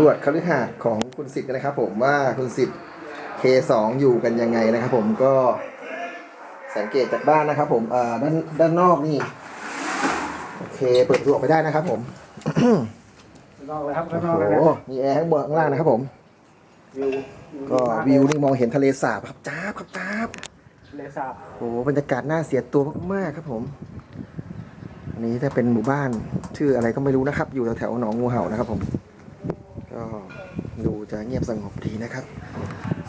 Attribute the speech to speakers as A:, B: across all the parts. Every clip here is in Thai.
A: รวจคฤหาสน์ของคุณสิทธิ์นะครับ ผมว่าคุณสิทธิ์ K2 อยู่กันยังไงนะครับ ผมก็สังเกตจากบ้านนะครับ ผมอ่าด้านด้านนอกนี่โอเคเปิดประตูออกไปได้นะครับ ผม
B: ข้างนอกเลยครับ
A: โอ้
B: ข้างนอกเลย
A: โห
B: นะ
A: มีแอร์ข้างบนข้างล่างนะครับ ผม
B: วิว
A: ก็วิวนี่มองเห็นทะเลสาบครับจ้าบครับจ้าบ
B: เลสาบ
A: โอ้โหบรรยากาศน่าเสียตัวมาก ๆ ครับผม อันนี้จะเป็นหมู่บ้าน ชื่ออะไรก็ไม่รู้นะครับ อยู่แถวๆหนองงูเห่านะครับผมก็ดู จะเงียบสงบดีนะครับ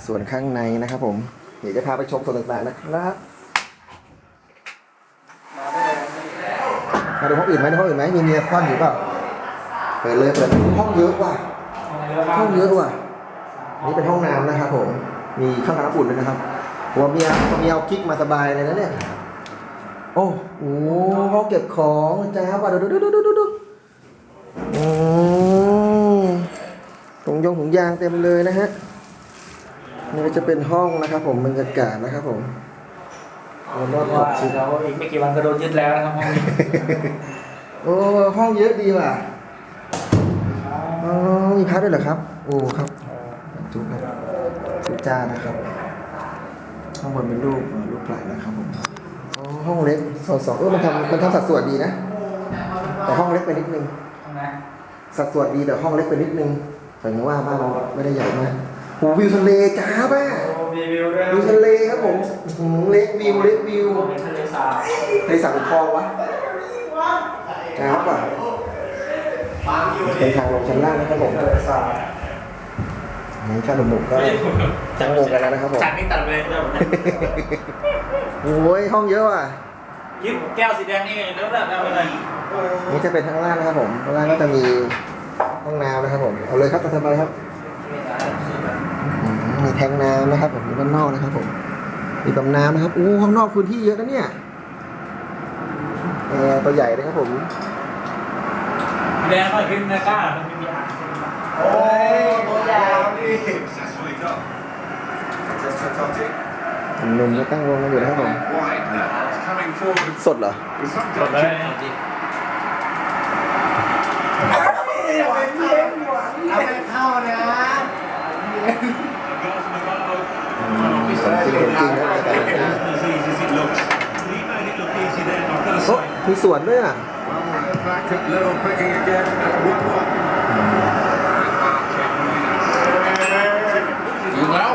A: ส่วนข้างในนะครับผมเดี๋ยวจะพาไปชมส่วนต่างๆนะครับมาดูห้องอื่นไหมดูห้องอื่นไหมมีเมียซ่อนอยู่เปล่าเปิดเลยเปิดห้องเยอะว่ะห้องเยอะว่ะนี่เป็นห้องน้ำนะครับ ผมมีเครื่องทำน้ำอุ่นด้วยนะครับหัวเมียหัวเมียเอากิ๊กมาสบายเลยนะเนี่ยโอ้โหห้องเก็บของจ้าป่ะดูดูดูดูดูดูอืม ถุงยงถุงยางเต็มเลยนะฮะนี่ก็จะเป็นห้องนะครับ ผมบรรยากาศนะครับผมรอบขอ
B: ว่า
A: บชิด
B: เราอีกไม่กี่วันก็โดนยึดแล้วนะครับห้องนี้
A: โอ้ห้องเยอะดีว่ะอ๋อมีพัดด้วยเหรอครับ โอ้ครับจุ๊บครับจุ๊บจ้านะครับ ข้างบนเป็นรูปเอ่อรูปไหล่นะครับผมอ๋อห้องเล็กสองสองเออมันทำมันทำสัดส่วนดีนะ แต่ห้องเล็กไปนิดนึง
B: ห้องนะ
A: สัดส่วนดีแต่ห้องเล็กไปนิดนึง แต่ยังว่าบ้านเราไม่ได้ใหญ่มากหูวิวทะเลจ้าบ้า
B: โอ้มีวิวด้วย
A: วิวทะเลครับผมหืมเล็กวิวเล็กวิว
B: มีทะเลสาบ
A: ทะเลสาบเป็นคลองวะจ้าป่ะเป็นทางลงชั้นล่างนะครับผม
B: ทะเลสาบ
A: นี่ถ้าหนุ่มๆก็จะงงกันแล้วนะครับผม
B: จากนี้ตัดไปเลยเริ่ม
A: โอ้ยห้องเยอะว่ะ
B: ยึดแก้วสีแดงนี่เริ่มแล้วเอาไปเลย
A: นี่จะเป็นข้างล่างนะครับผมข้างล่างก็จะมี ห้องน้ำนะครับผม เอาเลยครับตามสบายครับอืมมีแทงน้ำนะครับผมมีด้านนอกนะครับผม มีกำน้ำนะครับอู้ข้างนอกพื้นที่เยอะนะเนี่ยแอร์ตัวใหญ่เลยครับผม
B: แดงหน่อยพิมพ์นะกล้ามันไม่มีอ่างโอ้ตัวยาวดิ
A: หนุ่มๆก็ตั้งวงกันอยู่นะครับผม สดเหรอ
B: หมดเลย
A: จริงจริงนะ โอ้มีสวนด้วยอะ
C: ยิงแล้ว